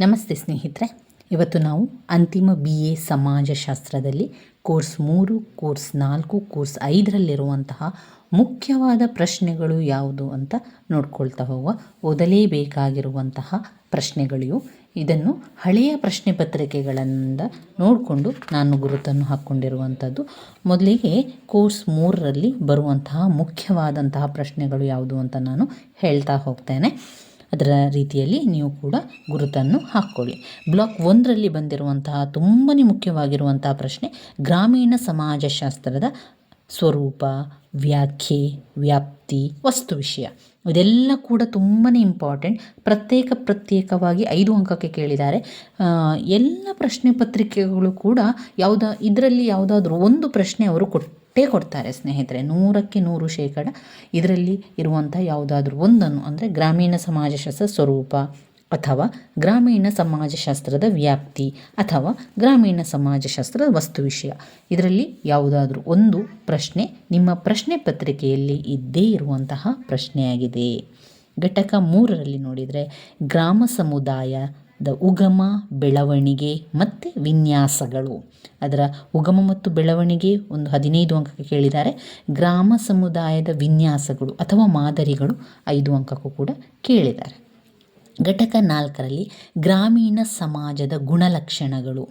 ನಮಸ್ತೆ ಸ್ನೇಹಿತರೆ. ಇವತ್ತು ನಾವು ಅಂತಿಮ ಬಿ ಎ ಸಮಾಜಶಾಸ್ತ್ರದಲ್ಲಿ ಕೋರ್ಸ್ ಮೂರು, ಕೋರ್ಸ್ ನಾಲ್ಕು, ಕೋರ್ಸ್ ಐದರಲ್ಲಿರುವಂತಹ ಮುಖ್ಯವಾದ ಪ್ರಶ್ನೆಗಳು ಯಾವುದು ಅಂತ ನೋಡ್ಕೊಳ್ತಾ ಹೋಗುವ, ಓದಲೇಬೇಕಾಗಿರುವಂತಹ ಪ್ರಶ್ನೆಗಳು ಇದನ್ನು ಹಳೆಯ ಪ್ರಶ್ನೆ ಪತ್ರಿಕೆಗಳಿಂದ ನೋಡಿಕೊಂಡು ನಾನು ಗುರುತನ್ನು ಹಾಕ್ಕೊಂಡಿರುವಂಥದ್ದು. ಮೊದಲಿಗೆ ಕೋರ್ಸ್ ಮೂರರಲ್ಲಿ ಬರುವಂತಹ ಮುಖ್ಯವಾದಂತಹ ಪ್ರಶ್ನೆಗಳು ಯಾವುದು ಅಂತ ನಾನು ಹೇಳ್ತಾ ಹೋಗ್ತೇನೆ. ಅದರ ರೀತಿಯಲ್ಲಿ ನೀವು ಕೂಡ ಗುರುತನ್ನು ಹಾಕ್ಕೊಳ್ಳಿ. ಬ್ಲಾಕ್ ಒಂದರಲ್ಲಿ ಬಂದಿರುವಂತಹ ತುಂಬಾ ಮುಖ್ಯವಾಗಿರುವಂತಹ ಪ್ರಶ್ನೆ, ಗ್ರಾಮೀಣ ಸಮಾಜಶಾಸ್ತ್ರದ ಸ್ವರೂಪ, ವ್ಯಾಖ್ಯೆ, ವ್ಯಾಪ್ತಿ, ವಸ್ತು ವಿಷಯ. ಇದೆಲ್ಲ ಕೂಡ ತುಂಬಾ ಇಂಪಾರ್ಟೆಂಟ್ ಪ್ರತ್ಯೇಕ ಪ್ರತ್ಯೇಕವಾಗಿ ಐದು ಅಂಕಕ್ಕೆ ಕೇಳಿದ್ದಾರೆ. ಎಲ್ಲ ಪ್ರಶ್ನೆ ಪತ್ರಿಕೆಗಳು ಕೂಡ ಯಾವುದ, ಇದರಲ್ಲಿ ಯಾವುದಾದ್ರೂ ಒಂದು ಪ್ರಶ್ನೆ ಅವರು ಕೊಟ್ಟೇ ಕೊಡ್ತಾರೆ ಸ್ನೇಹಿತರೆ, ನೂರಕ್ಕೆ ನೂರು ಶೇಕಡ ಇದರಲ್ಲಿ ಇರುವಂಥ ಯಾವುದಾದ್ರೂ ಒಂದನ್ನು ಅಂದರೆ ಗ್ರಾಮೀಣ ಸಮಾಜಶಾಸ್ತ್ರ ಸ್ವರೂಪ ಅಥವಾ ಗ್ರಾಮೀಣ ಸಮಾಜಶಾಸ್ತ್ರದ ವ್ಯಾಪ್ತಿ ಅಥವಾ ಗ್ರಾಮೀಣ ಸಮಾಜಶಾಸ್ತ್ರದ ವಸ್ತು ವಿಷಯ. ಇದರಲ್ಲಿ ಯಾವುದಾದ್ರೂ ಒಂದು ಪ್ರಶ್ನೆ ನಿಮ್ಮ ಪ್ರಶ್ನೆ ಪತ್ರಿಕೆಯಲ್ಲಿ ಇದ್ದೇ ಇರುವಂತಹ ಪ್ರಶ್ನೆಯಾಗಿದೆ. ಘಟಕ ಮೂರರಲ್ಲಿ ನೋಡಿದರೆ, ಗ್ರಾಮ ಸಮುದಾಯದ ಉಗಮ ಬೆಳವಣಿಗೆ ಮತ್ತು ವಿನ್ಯಾಸಗಳು. ಅದರ ಉಗಮ ಮತ್ತು ಬೆಳವಣಿಗೆ ಒಂದು ಹದಿನೈದು ಅಂಕಕ್ಕೆ ಕೇಳಿದ್ದಾರೆ. ಗ್ರಾಮ ಸಮುದಾಯದ ವಿನ್ಯಾಸಗಳು ಅಥವಾ ಮಾದರಿಗಳು ಐದು ಅಂಕಕ್ಕೂ ಕೂಡ ಕೇಳಿದ್ದಾರೆ. ಘಟಕ ನಾಲ್ಕರಲ್ಲಿ ಗ್ರಾಮೀಣ ಸಮಾಜದ ಗುಣಲಕ್ಷಣಗಳು.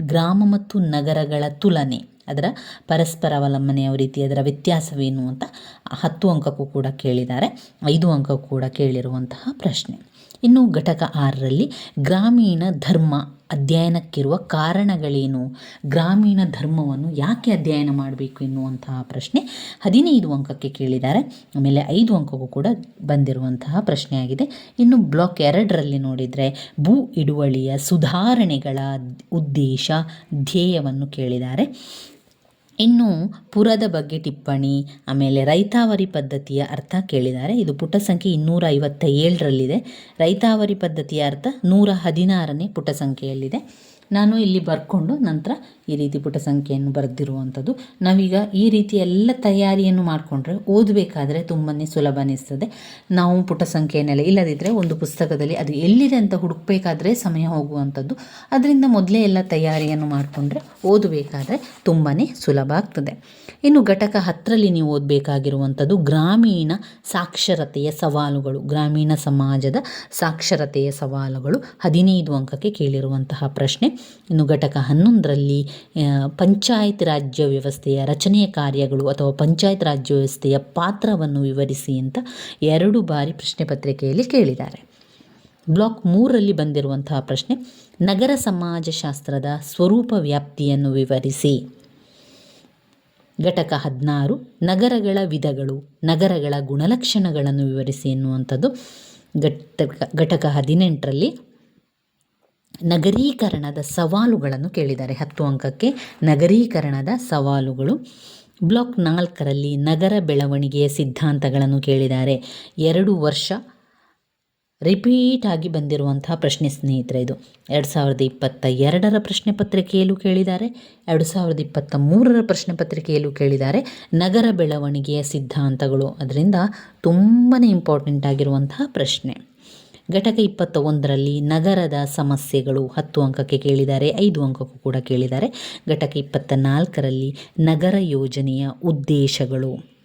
ಗ್ರಾಮ ಮತ್ತು ನಗರಗಳ ತುಲನೆ, ಅದರ ಪರಸ್ಪರ ಅವಲಂಬನೆ ಯಾವ ರೀತಿ, ಅದರ ವ್ಯತ್ಯಾಸವೇನು ಅಂತ ಹತ್ತು ಅಂಕಕ್ಕೂ ಕೂಡ ಕೇಳಿದ್ದಾರೆ. ಐದು ಅಂಕಕ್ಕೂ ಕೂಡ ಕೇಳಿರುವಂತಹ ಪ್ರಶ್ನೆ. ಇನ್ನು ಘಟಕ ಆರರಲ್ಲಿ ಗ್ರಾಮೀಣ ಧರ್ಮ ಅಧ್ಯಯನಕ್ಕಿರುವ ಕಾರಣಗಳೇನು? ಗ್ರಾಮೀಣ ಧರ್ಮವನ್ನು ಯಾಕೆ ಅಧ್ಯಯನ ಮಾಡಬೇಕು ಎನ್ನುವಂತಹ ಪ್ರಶ್ನೆ ಹದಿನೈದು ಅಂಕಕ್ಕೆ ಕೇಳಿದ್ದಾರೆ. ಆಮೇಲೆ ಐದು ಅಂಕಕ್ಕೂ ಕೂಡ ಬಂದಿರುವಂತಹ ಪ್ರಶ್ನೆಯಾಗಿದೆ. ಇನ್ನು ಬ್ಲಾಕ್ ಎರಡರಲ್ಲಿ ನೋಡಿದರೆ ಭೂ ಹಿಡುವಳಿಯ ಸುಧಾರಣೆಗಳ ಉದ್ದೇಶ, ಧ್ಯೇಯವನ್ನು ಕೇಳಿದ್ದಾರೆ. ಇನ್ನು ಪುರದ ಬಗ್ಗೆ ಟಿಪ್ಪಣಿ, ಆಮೇಲೆ ರೈತಾವರಿ ಪದ್ಧತಿಯ ಅರ್ಥ ಕೇಳಿದ್ದಾರೆ ಇದು ಪುಟ ಸಂಖ್ಯೆ ಇನ್ನೂರ ಐವತ್ತ ಏಳರಲ್ಲಿದೆ ರೈತಾವರಿ ಪದ್ಧತಿಯ ಅರ್ಥ ನೂರ ಹದಿನಾರನೇ ಪುಟ ಸಂಖ್ಯೆಯಲ್ಲಿದೆ. ನಾನು ಇಲ್ಲಿ ಬರ್ಕೊಂಡು ನಂತರ ಈ ರೀತಿ ಪುಟ ಸಂಖ್ಯೆಯನ್ನು ಬರೆದಿರುವಂಥದ್ದು. ನಾವೀಗ ಈ ರೀತಿ ಎಲ್ಲ ತಯಾರಿಯನ್ನು ಮಾಡಿಕೊಂಡ್ರೆ ಓದಬೇಕಾದ್ರೆ ತುಂಬಾ ಸುಲಭ ಅನ್ನಿಸ್ತದೆ ನಾವು ಪುಟ ಸಂಖ್ಯೆಯನ್ನೆಲ್ಲ ಇಲ್ಲದಿದ್ದರೆ ಒಂದು ಪುಸ್ತಕದಲ್ಲಿ ಅದು ಎಲ್ಲಿದೆ ಅಂತ ಹುಡುಕಬೇಕಾದ್ರೆ ಸಮಯ ಹೋಗುವಂಥದ್ದು. ಅದರಿಂದ ಮೊದಲೇ ಎಲ್ಲ ತಯಾರಿಯನ್ನು ಮಾಡಿಕೊಂಡ್ರೆ ಓದಬೇಕಾದ್ರೆ ತುಂಬಾ ಸುಲಭ ಆಗ್ತದೆ. ಇನ್ನು ಘಟಕ ಹತ್ತರಲ್ಲಿ ನೀವು ಓದಬೇಕಾಗಿರುವಂಥದ್ದು ಗ್ರಾಮೀಣ ಸಾಕ್ಷರತೆಯ ಸವಾಲುಗಳು. ಗ್ರಾಮೀಣ ಸಮಾಜದ ಸಾಕ್ಷರತೆಯ ಸವಾಲುಗಳು. ಹದಿನೈದು ಅಂಕಕ್ಕೆ ಕೇಳಿರುವಂತಹ ಪ್ರಶ್ನೆ. ಇನ್ನು ಘಟಕ ಹನ್ನೊಂದರಲ್ಲಿ ಪಂಚಾಯತ್ ರಾಜ್ಯ ವ್ಯವಸ್ಥೆಯ ರಚನೆಯ ಕಾರ್ಯಗಳು ಅಥವಾ ಪಂಚಾಯತ್ ರಾಜ್ಯ ವ್ಯವಸ್ಥೆಯ ಪಾತ್ರವನ್ನು ವಿವರಿಸಿ ಅಂತ ಎರಡು ಬಾರಿ ಪ್ರಶ್ನೆ ಪತ್ರಿಕೆಯಲ್ಲಿ ಕೇಳಿದ್ದಾರೆ. ಬ್ಲಾಕ್ ಮೂರರಲ್ಲಿ ಬಂದಿರುವಂತಹ ಪ್ರಶ್ನೆ, ನಗರ ಸಮಾಜಶಾಸ್ತ್ರದ ಸ್ವರೂಪ ವ್ಯಾಪ್ತಿಯನ್ನು ವಿವರಿಸಿ. ಘಟಕ ಹದಿನಾರು, ನಗರಗಳ ವಿಧಗಳು, ನಗರಗಳ ಗುಣಲಕ್ಷಣಗಳನ್ನು ವಿವರಿಸಿ ಎನ್ನುವಂಥದ್ದು. ಘಟಕ ಘಟಕ ಹದಿನೆಂಟರಲ್ಲಿ ನಗರೀಕರಣದ ಸವಾಲುಗಳನ್ನು ಕೇಳಿದ್ದಾರೆ. ಹತ್ತು ಅಂಕಕ್ಕೆ ನಗರೀಕರಣದ ಸವಾಲುಗಳು. ಬ್ಲಾಕ್ ನಾಲ್ಕರಲ್ಲಿ ನಗರ ಬೆಳವಣಿಗೆಯ ಸಿದ್ಧಾಂತಗಳನ್ನು ಕೇಳಿದ್ದಾರೆ. ಎರಡು ವರ್ಷ ರಿಪೀಟ್ ಆಗಿ ಬಂದಿರುವಂತಹ ಪ್ರಶ್ನೆ ಸ್ನೇಹಿತರೆ ಇದು. ಎರಡು ಸಾವಿರದ ಇಪ್ಪತ್ತ ಎರಡರ ಪ್ರಶ್ನೆ ಪತ್ರಿಕೆಯಲ್ಲೂ ಕೇಳಿದ್ದಾರೆ. ಎರಡು ಸಾವಿರದ ಇಪ್ಪತ್ತ ಮೂರರ ಪ್ರಶ್ನೆ ಪತ್ರಿಕೆಯಲ್ಲೂ ಕೇಳಿದ್ದಾರೆ. ನಗರ ಬೆಳವಣಿಗೆಯ ಸಿದ್ಧಾಂತಗಳು. ಅದರಿಂದ ತುಂಬಾ ಇಂಪಾರ್ಟೆಂಟ್ ಆಗಿರುವಂತಹ ಪ್ರಶ್ನೆ. ಘಟಕ ಇಪ್ಪತ್ತ ಒಂದರಲ್ಲಿ ನಗರದ ಸಮಸ್ಯೆಗಳು ಹತ್ತು ಅಂಕಕ್ಕೆ ಕೇಳಿದ್ದಾರೆ, ಐದು ಅಂಕಕ್ಕೂ ಕೂಡ ಕೇಳಿದ್ದಾರೆ. ಘಟಕ ಇಪ್ಪತ್ತ ನಾಲ್ಕರಲ್ಲಿ ನಗರ ಯೋಜನೆಯ ಉದ್ದೇಶಗಳು.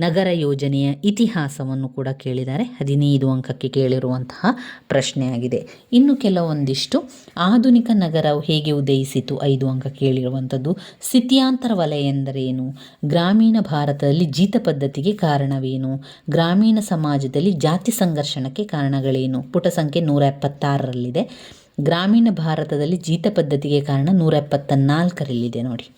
ನಗರ ಯೋಜನೆಯ ಇತಿಹಾಸವನ್ನು ಕೂಡ ಕೇಳಿದ್ದಾರೆ. ಹದಿನೈದು ಅಂಕಕ್ಕೆ ಕೇಳಿರುವಂತಹ ಪ್ರಶ್ನೆಯಾಗಿದೆ. ಇನ್ನು ಕೆಲವೊಂದಿಷ್ಟು. ಆಧುನಿಕ ನಗರವು ಹೇಗೆ ಉದಯಿಸಿತು? ಐದು ಅಂಕ ಕೇಳಿರುವಂಥದ್ದು. ಸ್ಥಿತ್ಯಾಂತರ ವಲಯ ಎಂದರೇನು? ಗ್ರಾಮೀಣ ಭಾರತದಲ್ಲಿ ಜೀತ ಪದ್ಧತಿಗೆ ಕಾರಣವೇನು? ಗ್ರಾಮೀಣ ಸಮಾಜದಲ್ಲಿ ಜಾತಿ ಸಂಘರ್ಷಣಕ್ಕೆ ಕಾರಣಗಳೇನು? ಪುಟ ಸಂಖ್ಯೆ ನೂರ ಎಪ್ಪತ್ತಾರರಲ್ಲಿದೆ ಗ್ರಾಮೀಣ ಭಾರತದಲ್ಲಿ ಜೀತ ಪದ್ಧತಿಗೆ ಕಾರಣ ನೂರ ಎಪ್ಪತ್ತ ನಾಲ್ಕರಲ್ಲಿದೆ ನೋಡಿ.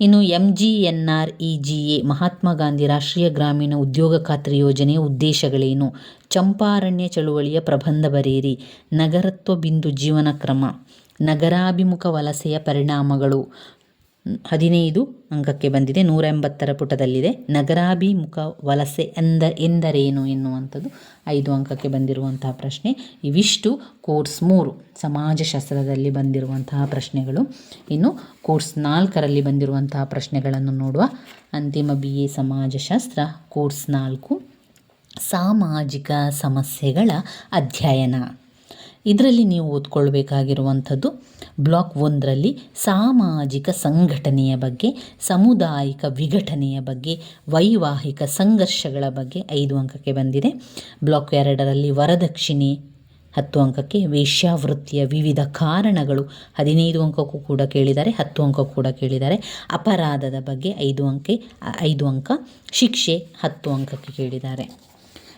ಇನ್ನು M G N R E G A Mahatma Gandhi ರಾಷ್ಟ್ರೀಯ ಗ್ರಾಮೀಣ ಉದ್ಯೋಗ ಖಾತ್ರಿ ಯೋಜನೆಯ ಉದ್ದೇಶಗಳೇನು? ಚಂಪಾರಣ್ಯ ಚಳುವಳಿಯ ಪ್ರಬಂಧ ಬರೆಯಿರಿ. ನಗರತ್ವ ಬಿಂದು ಜೀವನ ಕ್ರಮ. ನಗರಾಭಿಮುಖ ವಲಸೆಯ ಪರಿಣಾಮಗಳು. ಹದಿನೈದು ಅಂಕಕ್ಕೆ ಬಂದಿದೆ. ನೂರ ಎಂಬತ್ತರ ಪುಟದಲ್ಲಿದೆ. ನಗರಾಭಿಮುಖ ವಲಸೆ ಎಂದ, ಎಂದರೇನು ಎನ್ನುವಂಥದ್ದು? ಐದು ಅಂಕಕ್ಕೆ ಬಂದಿರುವಂತಹ ಪ್ರಶ್ನೆ. ಇವಿಷ್ಟು ಕೋರ್ಸ್ ಮೂರು, ಸಮಾಜಶಾಸ್ತ್ರದಲ್ಲಿ ಬಂದಿರುವಂತಹ ಪ್ರಶ್ನೆಗಳು. ಇನ್ನು ಕೋರ್ಸ್ ನಾಲ್ಕರಲ್ಲಿ ಬಂದಿರುವಂತಹ ಪ್ರಶ್ನೆಗಳನ್ನು ನೋಡುವ ಅಂತಿಮ ಬಿ ಎ ಸಮಾಜಶಾಸ್ತ್ರ ಕೋರ್ಸ್ ನಾಲ್ಕು. ಸಾಮಾಜಿಕ ಸಮಸ್ಯೆಗಳ ಅಧ್ಯಯನ. ಇದರಲ್ಲಿ ನೀವು ಓದ್ಕೊಳ್ಬೇಕಾಗಿರುವಂಥದ್ದು ಬ್ಲಾಕ್ ಒಂದರಲ್ಲಿ ಸಾಮಾಜಿಕ ಸಂಘಟನೆಯ ಬಗ್ಗೆ, ಸಾಮುದಾಯಿಕ ವಿಘಟನೆಯ ಬಗ್ಗೆ, ವೈವಾಹಿಕ ಸಂಘರ್ಷಗಳ ಬಗ್ಗೆ ಐದು ಅಂಕಕ್ಕೆ ಬಂದಿದೆ. ಬ್ಲಾಕ್ ಎರಡರಲ್ಲಿ ವರದಕ್ಷಿಣೆ, ಹತ್ತು ಅಂಕಕ್ಕೆ ವೇಶ್ಯಾವೃತ್ತಿಯ ವಿವಿಧ ಕಾರಣಗಳು, ಹದಿನೈದು ಅಂಕಕ್ಕೂ ಕೂಡ ಕೇಳಿದ್ದಾರೆ ಹತ್ತು ಅಂಕ ಕೂಡ ಕೇಳಿದ್ದಾರೆ ಅಪರಾಧದ ಬಗ್ಗೆ ಐದು ಅಂಕೆ, ಐದು ಅಂಕ, ಶಿಕ್ಷೆ ಹತ್ತು ಅಂಕಕ್ಕೆ ಕೇಳಿದ್ದಾರೆ.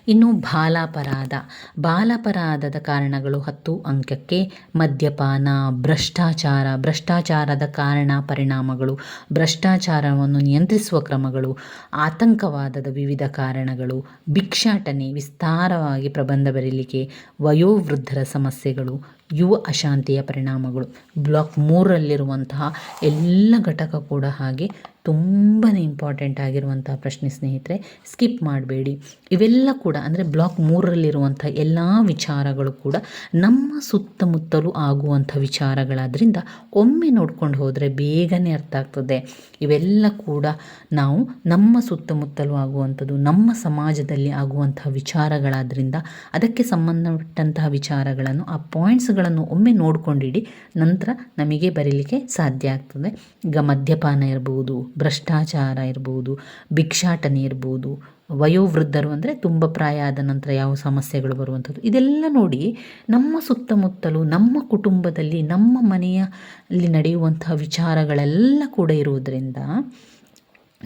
ಇನ್ನು ಬಾಲಾಪರಾಧ. ಬಾಲಾಪರಾಧದ ಕಾರಣಗಳು ಹತ್ತು ಅಂಕಕ್ಕೆ ಮದ್ಯಪಾನ, ಭ್ರಷ್ಟಾಚಾರ, ಭ್ರಷ್ಟಾಚಾರದ ಕಾರಣ ಪರಿಣಾಮಗಳು, ಭ್ರಷ್ಟಾಚಾರವನ್ನು ನಿಯಂತ್ರಿಸುವ ಕ್ರಮಗಳು, ಆತಂಕವಾದದ ವಿವಿಧ ಕಾರಣಗಳು, ಭಿಕ್ಷಾಟನೆ, ವಿಸ್ತಾರವಾಗಿ ಪ್ರಬಂಧ ಬರೀಲಿಕ್ಕೆ ವಯೋವೃದ್ಧರ ಸಮಸ್ಯೆಗಳು ಯುವ ಅಶಾಂತಿಯ ಪರಿಣಾಮಗಳು. ಬ್ಲಾಕ್ ಮೂರಲ್ಲಿರುವಂತಹ ಎಲ್ಲ ಘಟಕ ಕೂಡ ಹಾಗೆ ತುಂಬಾ ಇಂಪಾರ್ಟೆಂಟ್ ಆಗಿರುವಂತಹ ಪ್ರಶ್ನೆ ಸ್ನೇಹಿತರೆ ಸ್ಕಿಪ್ ಮಾಡಬೇಡಿ. ಇವೆಲ್ಲ ಕೂಡ ಅಂದರೆ ಬ್ಲಾಕ್ ಮೂರರಲ್ಲಿರುವಂಥ ಎಲ್ಲ ವಿಚಾರಗಳು ಕೂಡ ನಮ್ಮ ಸುತ್ತಮುತ್ತಲೂ ಆಗುವಂಥ ವಿಚಾರಗಳಾದ್ದರಿಂದ ಒಮ್ಮೆ ನೋಡ್ಕೊಂಡು ಹೋದರೆ ಬೇಗನೆ ಅರ್ಥ ಆಗ್ತದೆ. ಇವೆಲ್ಲ ಕೂಡ ನಾವು ನಮ್ಮ ಸುತ್ತಮುತ್ತಲೂ ಆಗುವಂಥದ್ದು, ನಮ್ಮ ಸಮಾಜದಲ್ಲಿ ಆಗುವಂಥ ವಿಚಾರಗಳಾದ್ದರಿಂದ ಅದಕ್ಕೆ ಸಂಬಂಧಪಟ್ಟಂತಹ ವಿಚಾರಗಳನ್ನು, ಆ ಪಾಯಿಂಟ್ಸ್ಗಳನ್ನು ಒಮ್ಮೆ ನೋಡ್ಕೊಂಡಿಡಿ, ನಂತರ ನಮಗೆ ಬರೀಲಿಕ್ಕೆ ಸಾಧ್ಯ ಆಗ್ತದೆ. ಈಗ ಮದ್ಯಪಾನ ಇರ್ಬೋದು, ಭ್ರಷ್ಟಾಚಾರ ಇರ್ಬೋದು, ಭಿಕ್ಷಾಟನೆ ಇರ್ಬೋದು, ವಯೋವೃದ್ಧರು ಅಂದರೆ ತುಂಬ ಪ್ರಾಯ ಆದ ನಂತರ ಯಾವ ಸಮಸ್ಯೆಗಳು ಬರುವಂಥದ್ದು, ಇದೆಲ್ಲ ನೋಡಿ ನಮ್ಮ ಸುತ್ತಮುತ್ತಲು, ನಮ್ಮ ಕುಟುಂಬದಲ್ಲಿ, ನಮ್ಮ ಮನೆಯಲ್ಲಿ ನಡೆಯುವಂತಹ ವಿಚಾರಗಳೆಲ್ಲ ಕೂಡ ಇರುವುದರಿಂದ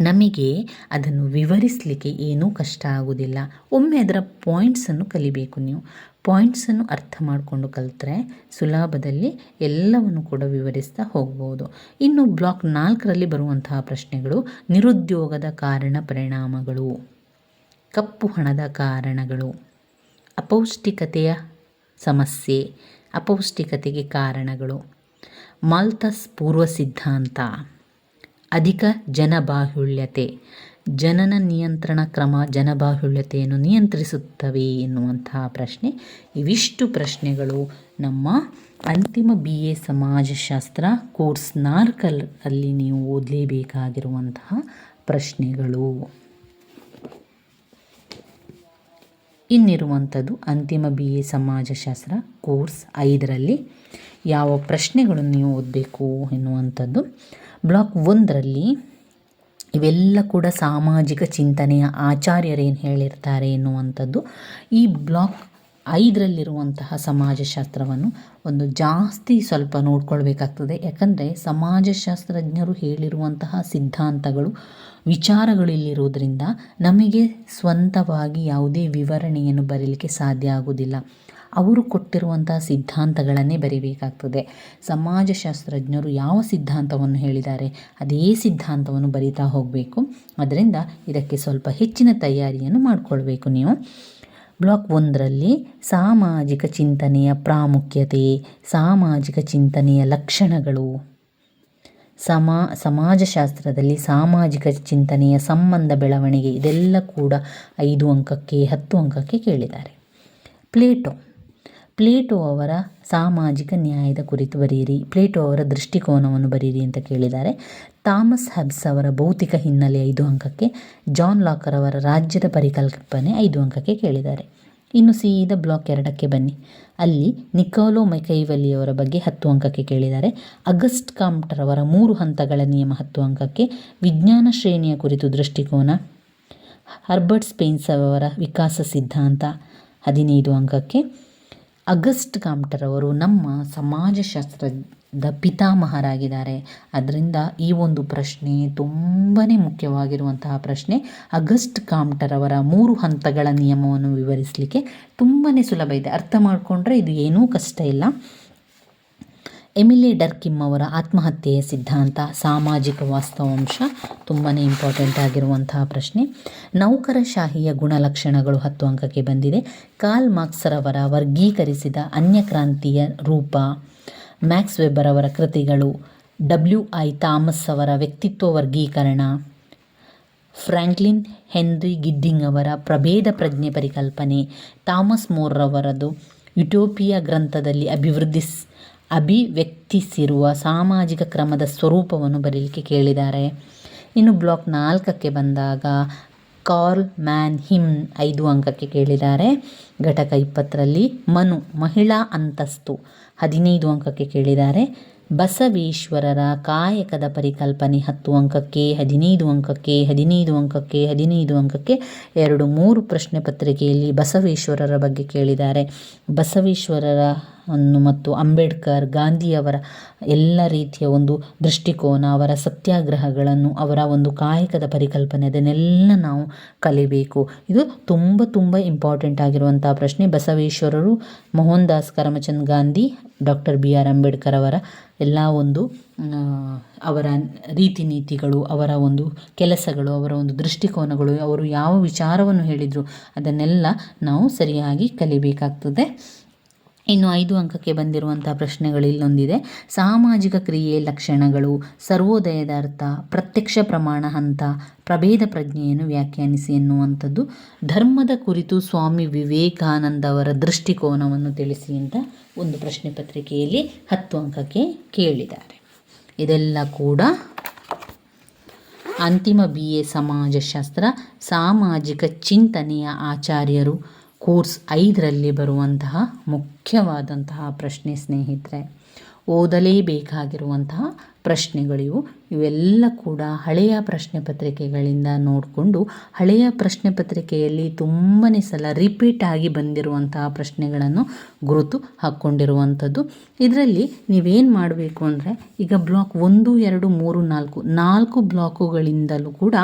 ನಮಗೆ ಅದನ್ನು ವಿವರಿಸಲಿಕ್ಕೆ ಏನೂ ಕಷ್ಟ ಆಗುವುದಿಲ್ಲ. ಒಮ್ಮೆ ಅದರ ಪಾಯಿಂಟ್ಸನ್ನು ಕಲಿಬೇಕು ನೀವು. ಪಾಯಿಂಟ್ಸನ್ನು ಅರ್ಥ ಮಾಡಿಕೊಂಡು ಕಲಿತ್ರೆ ಸುಲಭದಲ್ಲಿ ಎಲ್ಲವನ್ನು ಕೂಡ ವಿವರಿಸ್ತಾ ಹೋಗ್ಬೋದು. ಇನ್ನು ಬ್ಲಾಕ್ ನಾಲ್ಕರಲ್ಲಿ ಬರುವಂತಹ ಪ್ರಶ್ನೆಗಳು, ನಿರುದ್ಯೋಗದ ಕಾರಣ ಪರಿಣಾಮಗಳು. ಕಪ್ಪು ಹಣದ ಕಾರಣಗಳು. ಅಪೌಷ್ಟಿಕತೆಯ ಸಮಸ್ಯೆ, ಅಪೌಷ್ಟಿಕತೆಗೆ ಕಾರಣಗಳು. ಮಾಲ್ತಸ್ ಪೂರ್ವ ಸಿದ್ಧಾಂತ. ಅಧಿಕ ಜನಬಾಹುಳ್ಯತೆ. ಜನನ ನಿಯಂತ್ರಣ ಕ್ರಮ ಜನಬಾಹುಳ್ಯತೆಯನ್ನು ನಿಯಂತ್ರಿಸುತ್ತವೆ ಎನ್ನುವಂತಹ ಪ್ರಶ್ನೆ. ಇವಿಷ್ಟು ಪ್ರಶ್ನೆಗಳು ನಮ್ಮ ಅಂತಿಮ ಬಿ ಎ ಸಮಾಜಶಾಸ್ತ್ರ ಕೋರ್ಸ್ ನಾಲ್ಕಲ್ಲಿ ನೀವು ಓದಲೇಬೇಕಾಗಿರುವಂತಹ ಪ್ರಶ್ನೆಗಳು. ಇನ್ನಿರುವಂಥದ್ದು ಅಂತಿಮ ಬಿ ಎ ಸಮಾಜಶಾಸ್ತ್ರ ಕೋರ್ಸ್ ಐದರಲ್ಲಿ ಯಾವ ಪ್ರಶ್ನೆಗಳನ್ನು ನೀವು ಓದಬೇಕು ಎನ್ನುವಂಥದ್ದು. ಬ್ಲಾಕ್ ಒಂದರಲ್ಲಿ ಇವೆಲ್ಲ ಕೂಡ ಸಾಮಾಜಿಕ ಚಿಂತನೆಯ ಆಚಾರ್ಯರೇನು ಹೇಳಿರ್ತಾರೆ ಎನ್ನುವಂಥದ್ದು. ಈ ಬ್ಲಾಕ್ ಐದರಲ್ಲಿರುವಂತಹ ಸಮಾಜಶಾಸ್ತ್ರವನ್ನು ಒಂದು ಜಾಸ್ತಿ ಸ್ವಲ್ಪ ನೋಡ್ಕೊಳ್ಬೇಕಾಗ್ತದೆ. ಯಾಕಂದರೆ ಸಮಾಜಶಾಸ್ತ್ರಜ್ಞರು ಹೇಳಿರುವಂತಹ ಸಿದ್ಧಾಂತಗಳು, ವಿಚಾರಗಳಿಲ್ಲಿರುವುದರಿಂದ ನಮಗೆ ಸ್ವಂತವಾಗಿ ಯಾವುದೇ ವಿವರಣೆಯನ್ನು ಬರೀಲಿಕ್ಕೆ ಸಾಧ್ಯ ಆಗುವುದಿಲ್ಲ. ಅವರು ಕೊಟ್ಟಿರುವಂಥ ಸಿದ್ಧಾಂತಗಳನ್ನೇ ಬರಿಬೇಕಾಗ್ತದೆ. ಸಮಾಜಶಾಸ್ತ್ರಜ್ಞರು ಯಾವ ಸಿದ್ಧಾಂತವನ್ನು ಹೇಳಿದ್ದಾರೆ, ಅದೇ ಸಿದ್ಧಾಂತವನ್ನು ಬರಿತಾ ಹೋಗಬೇಕು. ಅದರಿಂದ ಇದಕ್ಕೆ ಸ್ವಲ್ಪ ಹೆಚ್ಚಿನ ತಯಾರಿಯನ್ನು ಮಾಡಿಕೊಳ್ಬೇಕು ನೀವು. ಬ್ಲಾಕ್ ಒಂದರಲ್ಲಿ ಸಾಮಾಜಿಕ ಚಿಂತನೆಯ ಪ್ರಾಮುಖ್ಯತೆ, ಸಾಮಾಜಿಕ ಚಿಂತನೆಯ ಲಕ್ಷಣಗಳು. ಸಮಾ, ಸಮಾಜಶಾಸ್ತ್ರದಲ್ಲಿ ಸಾಮಾಜಿಕ ಚಿಂತನೆಯ ಸಂಬಂಧ ಬೆಳವಣಿಗೆ ಇದೆಲ್ಲ ಕೂಡ ಐದು ಅಂಕಕ್ಕೆ, ಹತ್ತು ಅಂಕಕ್ಕೆ ಕೇಳಿದ್ದಾರೆ. ಪ್ಲೇಟೋ. ಪ್ಲೇಟೋ ಅವರ ಸಾಮಾಜಿಕ ನ್ಯಾಯದ ಕುರಿತು ಬರೆಯಿರಿ. ಪ್ಲೇಟೋ ಅವರ ದೃಷ್ಟಿಕೋನವನ್ನು ಬರೀರಿ ಅಂತ ಕೇಳಿದ್ದಾರೆ. ಥಾಮಸ್ ಹಬ್ಸ್ ಅವರ ಭೌತಿಕ ಹಿನ್ನೆಲೆ ಐದು ಅಂಕಕ್ಕೆ, ಜಾನ್ ಲಾಕರ್ ಅವರ ರಾಜ್ಯದ ಪರಿಕಲ್ಪನೆ ಐದು ಅಂಕಕ್ಕೆ ಕೇಳಿದ್ದಾರೆ. ಇನ್ನು ಸೀದಾ ಬ್ಲಾಕ್ ಎರಡಕ್ಕೆ ಬನ್ನಿ. ಅಲ್ಲಿ ನಿಕೋಲೋ ಮೆಕೈವಲಿಯವರ ಬಗ್ಗೆ ಹತ್ತು ಅಂಕಕ್ಕೆ ಕೇಳಿದ್ದಾರೆ. ಅಗಸ್ಟ್ ಕಾಮ್ಟರ್ ಅವರ ಮೂರು ಹಂತಗಳ ನಿಯಮ ಹತ್ತು ಅಂಕಕ್ಕೆ, ವಿಜ್ಞಾನ ಶ್ರೇಣಿಯ ಕುರಿತು ದೃಷ್ಟಿಕೋನ, ಹರ್ಬರ್ಟ್ ಸ್ಪೇನ್ಸ್ ಅವರ ವಿಕಾಸ ಸಿದ್ಧಾಂತ ಹದಿನೈದು ಅಂಕಕ್ಕೆ ಅಗಸ್ಟ್ ಕಾಮ್ಟರ್ ಅವರು ನಮ್ಮ ಸಮಾಜಶಾಸ್ತ್ರದ ಪಿತಾಮಹರಾಗಿದ್ದಾರೆ. ಅದರಿಂದ ಈ ಒಂದು ಪ್ರಶ್ನೆ ತುಂಬಾ ಮುಖ್ಯವಾಗಿರುವಂತಹ ಪ್ರಶ್ನೆ, ಅಗಸ್ಟ್ ಕಾಮ್ಟರ್ ಅವರ ಮೂರು ಹಂತಗಳ ನಿಯಮವನ್ನು ವಿವರಿಸಲಿಕ್ಕೆ ತುಂಬಾ ಸುಲಭ ಇದೆ. ಅರ್ಥ ಮಾಡಿಕೊಂಡ್ರೆ ಇದು ಏನೂ ಕಷ್ಟ ಇಲ್ಲ. ಎಮಿಲಿ ಡರ್ಕಿಮ್ ಅವರ ಆತ್ಮಹತ್ಯೆಯ ಸಿದ್ಧಾಂತ ಸಾಮಾಜಿಕ ವಾಸ್ತವಾಂಶ ತುಂಬಾ ಇಂಪಾರ್ಟೆಂಟ್ ಆಗಿರುವಂತಹ ಪ್ರಶ್ನೆ. ನೌಕರಶಾಹಿಯ ಗುಣಲಕ್ಷಣಗಳು ಹತ್ತು ಅಂಕಕ್ಕೆ ಬಂದಿದೆ. ಕಾಲ್ ಮಾರ್ಕ್ಸರವರ ವರ್ಗೀಕರಿಸಿದ ಅನ್ಯಕ್ರಾಂತಿಯ ರೂಪ ಮ್ಯಾಕ್ಸ್ ವೆಬರ್ ಅವರ ಕೃತಿಗಳು ಡಬ್ಲ್ಯೂ ಐ ಥಾಮಸ್ ಅವರ ವ್ಯಕ್ತಿತ್ವ ವರ್ಗೀಕರಣ ಫ್ರ್ಯಾಂಕ್ಲಿನ್ ಹೆನ್ರಿ ಗಿಡ್ಡಿಂಗ್ ಅವರ ಪ್ರಭೇದ ಪ್ರಜ್ಞೆ ಪರಿಕಲ್ಪನೆ ಥಾಮಸ್ ಮೋರ್ರವರದು ಯುಟೋಪಿಯಾ ಗ್ರಂಥದಲ್ಲಿ ಅಭಿವೃದ್ಧಿಸ್ ಅಭಿವ್ಯಕ್ತಿಸಿರುವ ಸಾಮಾಜಿಕ ಕ್ರಮದ ಸ್ವರೂಪವನ್ನು ಬರೀಲಿಕ್ಕೆ ಕೇಳಿದ್ದಾರೆ. ಇನ್ನು ಬ್ಲಾಕ್ ನಾಲ್ಕಕ್ಕೆ ಬಂದಾಗ ಕಾರ್ಲ್ ಮ್ಯಾನ್ ಹಿಮ್ ಐದು ಅಂಕಕ್ಕೆ ಕೇಳಿದ್ದಾರೆ. ಘಟಕ ಇಪ್ಪತ್ತರಲ್ಲಿ ಮನು ಮಹಿಳಾ ಅಂತಸ್ತು ಹದಿನೈದು ಅಂಕಕ್ಕೆ ಕೇಳಿದ್ದಾರೆ. ಬಸವೇಶ್ವರರ ಕಾಯಕದ ಪರಿಕಲ್ಪನೆ ಹತ್ತು ಅಂಕಕ್ಕೆ, ಹದಿನೈದು ಅಂಕಕ್ಕೆ ಹದಿನೈದು ಅಂಕಕ್ಕೆ ಹದಿನೈದು ಅಂಕಕ್ಕೆ ಎರಡು ಮೂರು ಪ್ರಶ್ನೆ ಪತ್ರಿಕೆಯಲ್ಲಿ ಬಸವೇಶ್ವರರ ಬಗ್ಗೆ ಕೇಳಿದ್ದಾರೆ. ಬಸವೇಶ್ವರರ ಅನ್ನು ಮತ್ತು ಅಂಬೇಡ್ಕರ್ ಗಾಂಧಿಯವರ ಎಲ್ಲ ರೀತಿಯ ಒಂದು ದೃಷ್ಟಿಕೋನ, ಅವರ ಸತ್ಯಾಗ್ರಹಗಳನ್ನು, ಅವರ ಒಂದು ಕಾಯಕದ ಪರಿಕಲ್ಪನೆ, ಅದನ್ನೆಲ್ಲ ನಾವು ಕಲಿಬೇಕು. ಇದು ತುಂಬ ತುಂಬ ಇಂಪಾರ್ಟೆಂಟ್ ಆಗಿರುವಂಥ ಪ್ರಶ್ನೆ. ಬಸವೇಶ್ವರರು Mohan Das Karamchand Gandhi, doctor B R Ambedkar ಅವರ ಎಲ್ಲ ಒಂದು ಅವರ ರೀತಿ ನೀತಿಗಳು, ಅವರ ಒಂದು ಕೆಲಸಗಳು, ಅವರ ಒಂದು ದೃಷ್ಟಿಕೋನಗಳು, ಅವರು ಯಾವ ವಿಚಾರವನ್ನು ಹೇಳಿದರು ಅದನ್ನೆಲ್ಲ ನಾವು ಸರಿಯಾಗಿ ಕಲಿಬೇಕಾಗ್ತದೆ. ಇನ್ನು ಐದು ಅಂಕಕ್ಕೆ ಬಂದಿರುವಂಥ ಪ್ರಶ್ನೆಗಳು ಇಲ್ಲೊಂದಿದೆ. ಸಾಮಾಜಿಕ ಕ್ರಿಯೆ ಲಕ್ಷಣಗಳು, ಸರ್ವೋದಯದ ಅರ್ಥ, ಪ್ರತ್ಯಕ್ಷ ಪ್ರಮಾಣ ಹಂತ, ಪ್ರಭೇದ ಪ್ರಜ್ಞೆಯನ್ನು ವ್ಯಾಖ್ಯಾನಿಸಿ ಎನ್ನುವಂಥದ್ದು. ಧರ್ಮದ ಕುರಿತು ಸ್ವಾಮಿ ವಿವೇಕಾನಂದ ಅವರ ದೃಷ್ಟಿಕೋನವನ್ನು ತಿಳಿಸಿ ಅಂತ ಒಂದು ಪ್ರಶ್ನೆ ಪತ್ರಿಕೆಯಲ್ಲಿ ಹತ್ತು ಅಂಕಕ್ಕೆ ಕೇಳಿದ್ದಾರೆ. ಇದೆಲ್ಲ ಕೂಡ ಅಂತಿಮ ಬಿ ಎ ಸಮಾಜಶಾಸ್ತ್ರ, ಸಾಮಾಜಿಕ ಚಿಂತನೆಯ ಆಚಾರ್ಯರು ಕೋರ್ಸ್ ಐದರಲ್ಲಿ ಬರುವಂತಹ ಮುಖ್ಯವಾದಂತಹ ಪ್ರಶ್ನೆ ಸ್ನೇಹಿತರೆ ಓದಲೇಬೇಕಾಗಿರುವಂತಹ ಪ್ರಶ್ನೆಗಳಿವು. ಇವೆಲ್ಲ ಕೂಡ ಹಳೆಯ ಪ್ರಶ್ನೆ ಪತ್ರಿಕೆಗಳಿಂದ ನೋಡಿಕೊಂಡು ಹಳೆಯ ಪ್ರಶ್ನೆ ಪತ್ರಿಕೆಯಲ್ಲಿ ತುಂಬಾ ಸಲ ರಿಪೀಟ್ ಆಗಿ ಬಂದಿರುವಂತಹ ಪ್ರಶ್ನೆಗಳನ್ನು ಗುರುತು ಹಾಕ್ಕೊಂಡಿರುವಂಥದ್ದು. ಇದರಲ್ಲಿ ನೀವೇನು ಮಾಡಬೇಕು ಅಂದರೆ ಈಗ ಬ್ಲಾಕ್ ಒಂದು, ಎರಡು, ಮೂರು, ನಾಲ್ಕು ನಾಲ್ಕು ಬ್ಲಾಕುಗಳಿಂದಲೂ ಕೂಡ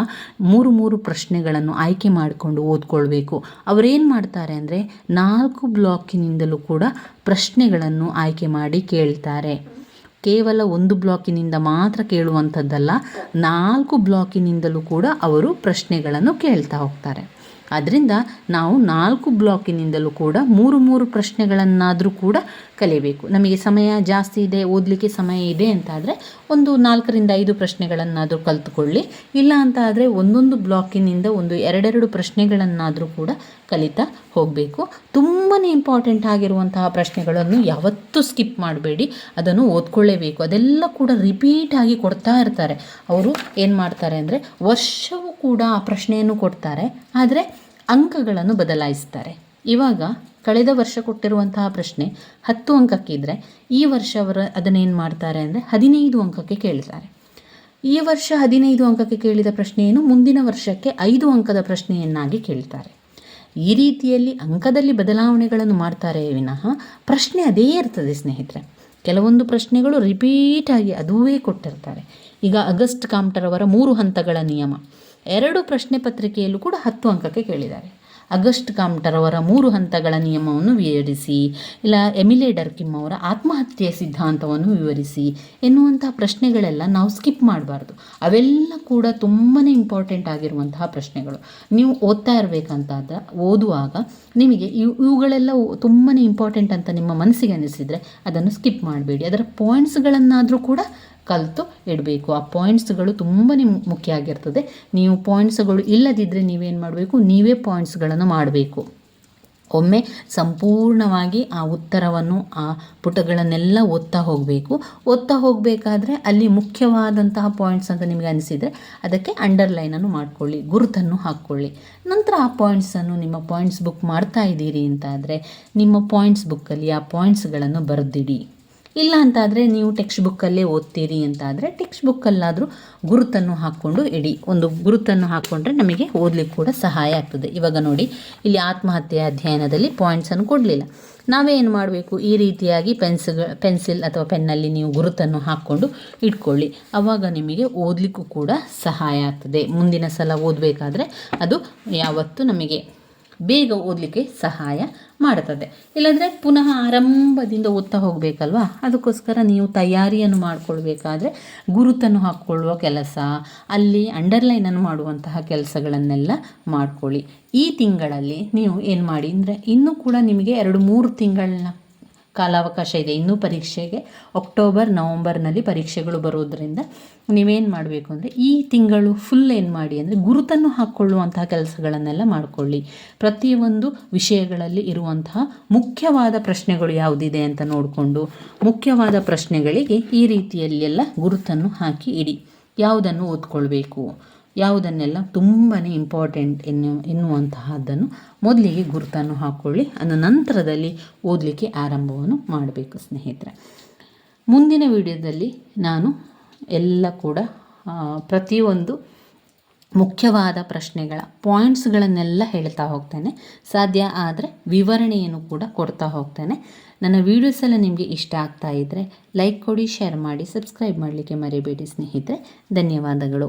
ಮೂರು ಮೂರು ಪ್ರಶ್ನೆಗಳನ್ನು ಆಯ್ಕೆ ಮಾಡಿಕೊಂಡು ಓದ್ಕೊಳ್ಬೇಕು. ಅವರೇನು ಮಾಡ್ತಾರೆ ಅಂದರೆ ನಾಲ್ಕು ಬ್ಲಾಕಿನಿಂದಲೂ ಕೂಡ ಪ್ರಶ್ನೆಗಳನ್ನು ಆಯ್ಕೆ ಮಾಡಿ ಕೇಳ್ತಾರೆ. ಕೇವಲ ಒಂದು ಬ್ಲಾಕಿನಿಂದ ಮಾತ್ರ ಕೇಳುವಂಥದ್ದಲ್ಲ ನಾಲ್ಕು ಬ್ಲಾಕಿನಿಂದಲೂ ಕೂಡ ಅವರು ಪ್ರಶ್ನೆಗಳನ್ನು ಕೇಳ್ತಾ ಹೋಗ್ತಾರೆ. ಆದ್ದರಿಂದ ನಾವು ನಾಲ್ಕು ಬ್ಲಾಕಿನಿಂದಲೂ ಕೂಡ ಮೂರು ಮೂರು ಪ್ರಶ್ನೆಗಳನ್ನಾದರೂ ಕೂಡ ಕಲಿಬೇಕು. ನಮಗೆ ಸಮಯ ಜಾಸ್ತಿ ಇದೆ, ಓದಲಿಕ್ಕೆ ಸಮಯ ಇದೆ ಅಂತಾದರೆ ಒಂದು ನಾಲ್ಕರಿಂದ ಐದು ಪ್ರಶ್ನೆಗಳನ್ನಾದರೂ ಕಲಿತುಕೊಳ್ಳಿ. ಇಲ್ಲ ಅಂತ ಆದರೆ ಒಂದೊಂದು ಬ್ಲಾಕಿನಿಂದ ಒಂದು ಎರಡೆರಡು ಪ್ರಶ್ನೆಗಳನ್ನಾದರೂ ಕೂಡ ಕಲಿತಾ ಹೋಗಬೇಕು. ತುಂಬಾ ಇಂಪಾರ್ಟೆಂಟ್ ಆಗಿರುವಂತಹ ಪ್ರಶ್ನೆಗಳನ್ನು ಯಾವತ್ತೂ ಸ್ಕಿಪ್ ಮಾಡಬೇಡಿ. ಅದನ್ನು ಓದ್ಕೊಳ್ಳೇಬೇಕು. ಅದೆಲ್ಲ ಕೂಡ ರಿಪೀಟ್ ಆಗಿ ಕೊಡ್ತಾ ಇರ್ತಾರೆ. ಅವರು ಏನು ಮಾಡ್ತಾರೆ ಅಂದರೆ ವರ್ಷವೂ ಕೂಡ ಆ ಪ್ರಶ್ನೆಯನ್ನು ಕೊಡ್ತಾರೆ. ಆದರೆ ಅಂಕಗಳನ್ನು ಬದಲಾಯಿಸ್ತಾರೆ. ಇವಾಗ ಕಳೆದ ವರ್ಷ ಕೊಟ್ಟಿರುವಂತಹ ಪ್ರಶ್ನೆ ಹತ್ತು ಅಂಕಕ್ಕಿದ್ರೆ ಈ ವರ್ಷ ಅವರು ಅದನ್ನೇನು ಮಾಡ್ತಾರೆ ಅಂದರೆ ಹದಿನೈದು ಅಂಕಕ್ಕೆ ಕೇಳ್ತಾರೆ. ಈ ವರ್ಷ ಹದಿನೈದು ಅಂಕಕ್ಕೆ ಕೇಳಿದ ಪ್ರಶ್ನೆಯನ್ನು ಮುಂದಿನ ವರ್ಷಕ್ಕೆ ಐದು ಅಂಕದ ಪ್ರಶ್ನೆಯನ್ನಾಗಿ ಕೇಳ್ತಾರೆ. ಈ ರೀತಿಯಲ್ಲಿ ಅಂಕದಲ್ಲಿ ಬದಲಾವಣೆಗಳನ್ನು ಮಾಡ್ತಾರೆ ವಿನಃ ಪ್ರಶ್ನೆ ಅದೇ ಇರ್ತದೆ ಸ್ನೇಹಿತರೆ. ಕೆಲವೊಂದು ಪ್ರಶ್ನೆಗಳು ರಿಪೀಟ್ ಆಗಿ ಅದುವೇ ಕೊಟ್ಟಿರ್ತಾರೆ. ಈಗ ಅಗಸ್ಟ್ ಕಾಮ್ಟರ್ ಅವರ ಮೂರು ಹಂತಗಳ ನಿಯಮ. ಎರಡು ಪ್ರಶ್ನೆ ಪತ್ರಿಕೆಯಲ್ಲೂ ಕೂಡ ಹತ್ತು ಅಂಕಕ್ಕೆ ಕೇಳಿದ್ದಾರೆ. ಅಗಸ್ಟ್ ಕಾಮ್ಟರ್ ಅವರ ಮೂರು ಹಂತಗಳ ನಿಯಮವನ್ನು ವಿವರಿಸಿ, ಇಲ್ಲ, ಎಮಿಲೆ ಡರ್ಕಿಮ್ ಅವರ ಆತ್ಮಹತ್ಯೆ ಸಿದ್ಧಾಂತವನ್ನು ವಿವರಿಸಿ ಎನ್ನುವಂತಹ ಪ್ರಶ್ನೆಗಳೆಲ್ಲ ನಾವು ಸ್ಕಿಪ್ ಮಾಡಬಾರ್ದು. ಅವೆಲ್ಲ ಕೂಡ ತುಂಬಾ ಇಂಪಾರ್ಟೆಂಟ್ ಆಗಿರುವಂತಹ ಪ್ರಶ್ನೆಗಳು. ನೀವು ಓದ್ತಾ ಇರಬೇಕಂತಾದ, ಓದುವಾಗ ನಿಮಗೆ ಇವು, ಇವುಗಳೆಲ್ಲ ತುಂಬಾ ಇಂಪಾರ್ಟೆಂಟ್ ಅಂತ ನಿಮ್ಮ ಮನಸ್ಸಿಗೆ ಅನಿಸಿದರೆ ಅದನ್ನು ಸ್ಕಿಪ್ ಮಾಡಬೇಡಿ. ಅದರ ಪಾಯಿಂಟ್ಸ್ಗಳನ್ನಾದರೂ ಕೂಡ ಕಲಿತು ಇಡಬೇಕು. ಆ ಪಾಯಿಂಟ್ಸ್ಗಳು ತುಂಬಾ ಮುಖ್ಯ ಆಗಿರ್ತದೆ. ನೀವು ಪಾಯಿಂಟ್ಸ್ಗಳು ಇಲ್ಲದಿದ್ದರೆ ನೀವೇನು ಮಾಡಬೇಕು? ನೀವೇ ಪಾಯಿಂಟ್ಸ್ಗಳನ್ನು ಮಾಡಬೇಕು. ಒಮ್ಮೆ ಸಂಪೂರ್ಣವಾಗಿ ಆ ಉತ್ತರವನ್ನು, ಆ ಪುಟಗಳನ್ನೆಲ್ಲ ಓದ್ತಾ ಹೋಗಬೇಕು. ಓದ್ತಾ ಹೋಗಬೇಕಾದ್ರೆ ಅಲ್ಲಿ ಮುಖ್ಯವಾದಂತಹ ಪಾಯಿಂಟ್ಸ್ ಅಂತ ನಿಮಗೆ ಅನಿಸಿದರೆ ಅದಕ್ಕೆ ಅಂಡರ್ಲೈನನ್ನು ಮಾಡ್ಕೊಳ್ಳಿ, ಗುರುತನ್ನು ಹಾಕ್ಕೊಳ್ಳಿ. ನಂತರ ಆ ಪಾಯಿಂಟ್ಸನ್ನು ನಿಮ್ಮ ಪಾಯಿಂಟ್ಸ್ ಬುಕ್ ಮಾಡ್ತಾ ಇದ್ದೀರಿ ಅಂತಾದರೆ ನಿಮ್ಮ ಪಾಯಿಂಟ್ಸ್ ಬುಕ್ಕಲ್ಲಿ ಆ ಪಾಯಿಂಟ್ಸ್ಗಳನ್ನು ಬರೆದಿಡಿ. ಇಲ್ಲ ಅಂತಾದರೆ ನೀವು ಟೆಕ್ಸ್ಟ್ ಬುಕ್ಕಲ್ಲೇ ಓದ್ತೀರಿ ಅಂತಾದರೆ ಟೆಕ್ಸ್ಟ್ ಬುಕ್ಕಲ್ಲಾದರೂ ಗುರುತನ್ನು ಹಾಕ್ಕೊಂಡು ಇಡಿ. ಒಂದು ಗುರುತನ್ನು ಹಾಕ್ಕೊಂಡ್ರೆ ನಮಗೆ ಓದಲಿಕ್ಕೆ ಕೂಡ ಸಹಾಯ ಆಗ್ತದೆ. ಇವಾಗ ನೋಡಿ, ಇಲ್ಲಿ ಆತ್ಮಹತ್ಯೆ ಅಧ್ಯಯನದಲ್ಲಿ ಪಾಯಿಂಟ್ಸನ್ನು ಕೊಡಲಿಲ್ಲ. ನಾವೇನು ಮಾಡಬೇಕು? ಈ ರೀತಿಯಾಗಿ ಪೆನ್ಸಿಲ್ ಪೆನ್ಸಿಲ್ ಅಥವಾ ಪೆನ್ನಲ್ಲಿ ನೀವು ಗುರುತನ್ನು ಹಾಕ್ಕೊಂಡು ಇಟ್ಕೊಳ್ಳಿ. ಆವಾಗ ನಿಮಗೆ ಓದಲಿಕ್ಕೂ ಕೂಡ ಸಹಾಯ ಆಗ್ತದೆ. ಮುಂದಿನ ಸಲ ಓದಬೇಕಾದ್ರೆ ಅದು ಯಾವತ್ತೂ ನಮಗೆ ಬೇಗ ಓದಲಿಕ್ಕೆ ಸಹಾಯ ಮಾಡುತ್ತದೆ. ಇಲ್ಲಾಂದರೆ ಪುನಃ ಆರಂಭದಿಂದ ಓದ್ತಾ ಹೋಗಬೇಕಲ್ವಾ? ಅದಕ್ಕೋಸ್ಕರ ನೀವು ತಯಾರಿಯನ್ನು ಮಾಡಿಕೊಳ್ಬೇಕಾದ್ರೆ ಗುರುತನ್ನು ಹಾಕ್ಕೊಳ್ಳುವ ಕೆಲಸ, ಅಲ್ಲಿ ಅಂಡರ್ಲೈನನ್ನು ಮಾಡುವಂತಹ ಕೆಲಸಗಳನ್ನೆಲ್ಲ ಮಾಡ್ಕೊಳ್ಳಿ. ಈ ತಿಂಗಳಲ್ಲಿ ನೀವು ಏನು ಮಾಡಿ ಅಂದರೆ ಇನ್ನೂ ಕೂಡ ನಿಮಗೆ ಎರಡು ಮೂರು ತಿಂಗಳನ್ನ ಕಾಲಾವಕಾಶ ಇದೆ. ಇನ್ನೂ ಪರೀಕ್ಷೆಗೆ ಅಕ್ಟೋಬರ್ ನವಂಬರ್ನಲ್ಲಿ ಪರೀಕ್ಷೆಗಳು ಬರೋದರಿಂದ ನೀವೇನು ಮಾಡಬೇಕು ಅಂದರೆ ಈ ತಿಂಗಳು ಫುಲ್ ಏನು ಮಾಡಿ ಅಂದರೆ ಗುರುತನ್ನು ಹಾಕ್ಕೊಳ್ಳುವಂತಹ ಕೆಲಸಗಳನ್ನೆಲ್ಲ ಮಾಡಿಕೊಳ್ಳಿ. ಪ್ರತಿಯೊಂದು ವಿಷಯಗಳಲ್ಲಿ ಇರುವಂತಹ ಮುಖ್ಯವಾದ ಪ್ರಶ್ನೆಗಳು ಯಾವುದಿದೆ ಅಂತ ನೋಡಿಕೊಂಡು ಮುಖ್ಯವಾದ ಪ್ರಶ್ನೆಗಳಿಗೆ ಈ ರೀತಿಯಲ್ಲೆಲ್ಲ ಗುರುತನ್ನು ಹಾಕಿ ಇಡಿ. ಯಾವುದನ್ನು ಓದ್ಕೊಳ್ಬೇಕು? ಯಾವುದನ್ನೆಲ್ಲ ತುಂಬಾ ಇಂಪಾರ್ಟೆಂಟ್ ಎನ್ನು, ಎನ್ನುವಂತಹದ್ದನ್ನು ಮೊದಲಿಗೆ ಗುರುತನ್ನು ಹಾಕ್ಕೊಳ್ಳಿ ಅದರ ನಂತರದಲ್ಲಿ ಓದಲಿಕ್ಕೆ ಆರಂಭವನ್ನು ಮಾಡಬೇಕು ಸ್ನೇಹಿತರೆ. ಮುಂದಿನ ವಿಡಿಯೋದಲ್ಲಿ ನಾನು ಎಲ್ಲ ಕೂಡ ಪ್ರತಿಯೊಂದು ಮುಖ್ಯವಾದ ಪ್ರಶ್ನೆಗಳ ಪಾಯಿಂಟ್ಸ್ಗಳನ್ನೆಲ್ಲ ಹೇಳ್ತಾ ಹೋಗ್ತೇನೆ. ಸಾಧ್ಯ ಆದರೆ ವಿವರಣೆಯನ್ನು ಕೂಡ ಕೊಡ್ತಾ ಹೋಗ್ತೇನೆ. ನನ್ನ ವೀಡಿಯೋಸ್ ಎಲ್ಲ ನಿಮಗೆ ಇಷ್ಟ ಆಗ್ತಾ ಇದ್ದರೆ ಲೈಕ್ ಕೊಡಿ ಶೇರ್ ಮಾಡಿ ಸಬ್ಸ್ಕ್ರೈಬ್ ಮಾಡಲಿಕ್ಕೆ ಮರಿಬೇಡಿ ಸ್ನೇಹಿತರೆ. ಧನ್ಯವಾದಗಳು.